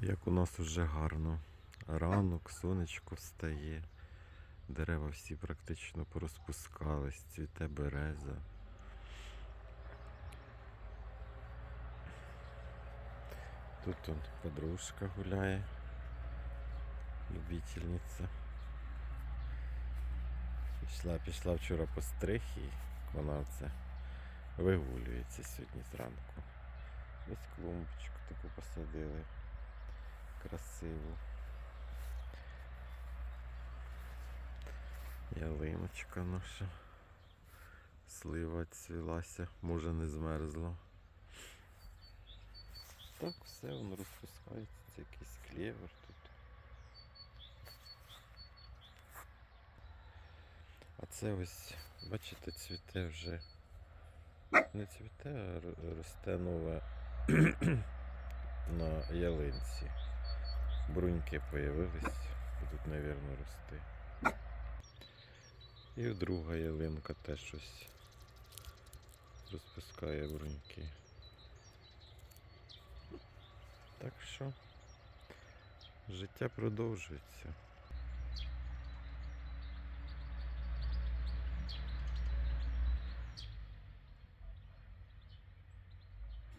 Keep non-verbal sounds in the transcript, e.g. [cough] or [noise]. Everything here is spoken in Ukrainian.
Як у нас уже гарно. Ранок, сонечко встає. Дерева всі практично порозпускались, цвіте береза. Тут он подружка гуляє. Любительниця. Пішла, пішла вчора по стриг і вона це вигулюється сьогодні зранку. Ось клумбочку таку посадили. Красиву. Ялиночка наша. Слива цвілася, може не змерзла. Так, все, воно розпускається, це якийсь клевер тут. А це ось, бачите, цвіте вже. Не цвіте, а росте нове [clears throat] на ялинці. Бруньки появились, будуть, мабуть, рости. І друга ялинка теж щось розпускає бруньки. Так що життя продовжується.